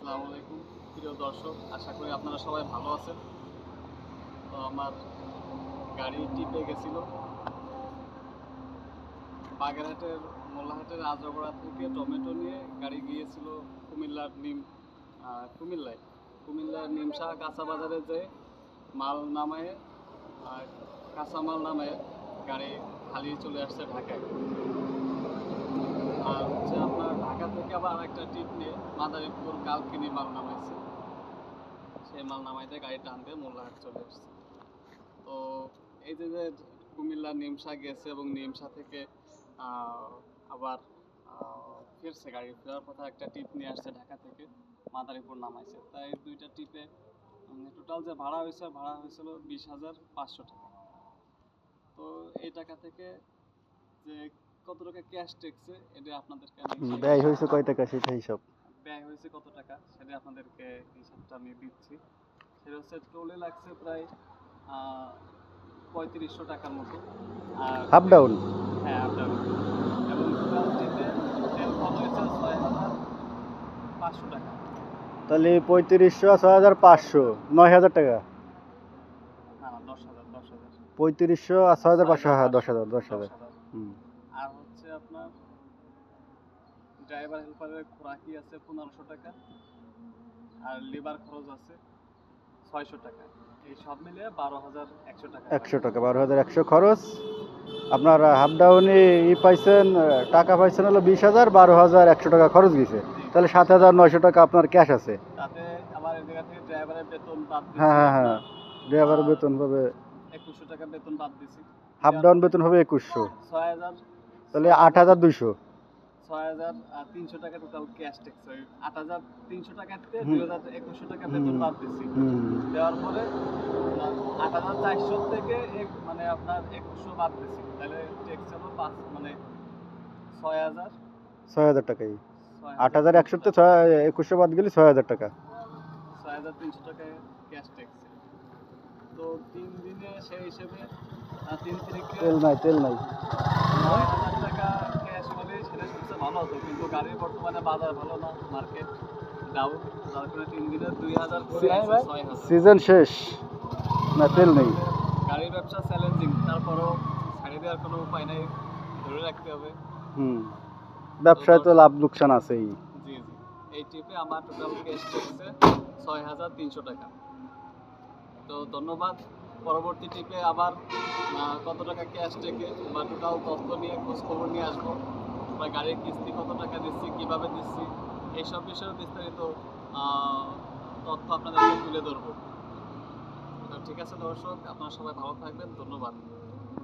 আসসালামু আলাইকুম, প্রিয় দর্শক, আশা করি আপনারা সবাই ভালো আছেন। তো আমার গাড়ি টিপে গেছিল। বাগেরহাটের, মোল্লাহাটের আজরগড়া থেকে টমেটো নিয়ে গাড়ি গিয়েছিল কুমিল্লার নিম কুমিল্লায়। কুমিল্লার নিমশা কাঁচা বাজারে যে মাল নামায়, আর কাঁচা মাল নামায় গাড়ি খালি চলে আসছে ঢাকায়। আর হচ্ছে আপনার ঢাকা থেকে আবার আরেকটা টিপ নিয়ে মাদারীপুর কালকিনি মাল নামাইছে। সেই মাল নামাইতে গাড়ি টানতে মোল্লাহাট চলে আসছে। তো এই যে যে কুমিল্লা নিমসা গেছে এবং নিমসা থেকে আবার ফিরছে গাড়ি, ফেরার কথা একটা টিপ নিয়ে আসছে ঢাকা থেকে, মাদারীপুর নামাইছে। তাই দুইটা টিপে টোটাল যে ভাড়া হয়েছে, ভাড়া হয়েছিল বিশ হাজার পাঁচশো টাকা। তো এই টাকা থেকে যে কত টাকা ক্যাশ টেকছে এটা আপনাদেরকে আমি ব্যয় হয়েছে কয় টাকা সেটা হিসাব? ব্যয় হয়েছে কত টাকা সেটা আপনাদেরকে হিসাবটা আমি দিচ্ছি। সেটা হচ্ছে টোলে লাগছে প্রায় পঁয়ত্রিশশো টাকার মতো। আর আপ ডাউন হ্যাঁ আপ ডাউন এবং তেল খরচ হয়েছে ছয় হাজার পাঁচশো টাকা। তাহলে পঁয়ত্রিশশো ছয় হাজার পাঁচশো নয় হাজার টাকা? পঁয়ত্রিশশো আর ছয় হাজার পাঁচশো হ্যাঁ দশ হাজার। দশ হাজার। হুম। আপনার ড্রাইভার হেল্পারের খোরাকি আছে পনেরোশো টাকা আর লেবার খরচ আছে ছয়শো টাকা। এই সব মিলিয়ে বারো হাজার একশো টাকা। একশো টাকা বারো হাজার একশো খরচ। আপনার হাফ ডাউনে ই পাইছেন টাকা পাইছেন হলো বিশ হাজার বারো হাজার একশো টাকা খরচ গেছে। তাহলে সাত হাজার নয়শো টাকা আপনার ক্যাশ আছে। তাতে আবার এই জায়গা থেকে ড্রাইভারের বেতন বাদ হ্যাঁ হ্যাঁ হ্যাঁ। আপনার ড্রাইভার বেতন হবে একুশশো টাকা বেতন বাদ দিছি। হাফ ডাউন বেতন হবে একুশশো। ছয় হাজার তাহলে আট হাজার দুইশো। ছয় হাজার তিনশো টাকা টোটাল ক্যাশ ট্যাক্স ওই আট হাজার তিনশো টাকাতে হুম। দুই হাজার একুশশো টাকা বেতন বাদ দেওয়ার পরে আট হাজার চারশো থেকে মানে আপনার একুশশো বাদ তাহলে ট্যাক্স হলো পাঁচ মানে ছয় হাজার। ছয় হাজার টাকাই। আট হাজার একশোতে ছয় একুশশো বাদ গেলে ছয় হাজার টাকা। ছয় হাজার তিনশো টাকায় ক্যাশ ট্যাক্স তো তিন দিনে সেই হিসেবে তেল নাই তেল নাই। কিন্তু গাড়ির বর্তমানে বাজার ভালো না মার্কেট ডাউন যার কারণে তিন দুই হাজার সিজন শেষ। না তেল নেই। গাড়ির ব্যবসা চ্যালেঞ্জিং তারপরও ছাড়িয়ে দেওয়ার কোনো উপায় নেই ধরে রাখতে হবে। হুম ব্যবসায় তো লাভ লোকসান আছেই। জি জি। এই ট্রিপে আমার টোটাল ক্যাশ চলছে ছয় হাজার তিনশো টাকা। তো ধন্যবাদ পরবর্তী ট্রিপে আবার কত টাকা ক্যাশ টেকে বা টোটাল তথ্য নিয়ে, খোঁজখবর নিয়ে আসব? বা গাড়ির কিস্তি কত টাকা দিচ্ছি, কীভাবে দিচ্ছি? এইসব বিষয়েও বিস্তারিত তথ্য আপনাদেরকে তুলে ধরবো। ঠিক আছে দর্শক, আপনারা সবাই ভালো থাকবেন, ধন্যবাদ।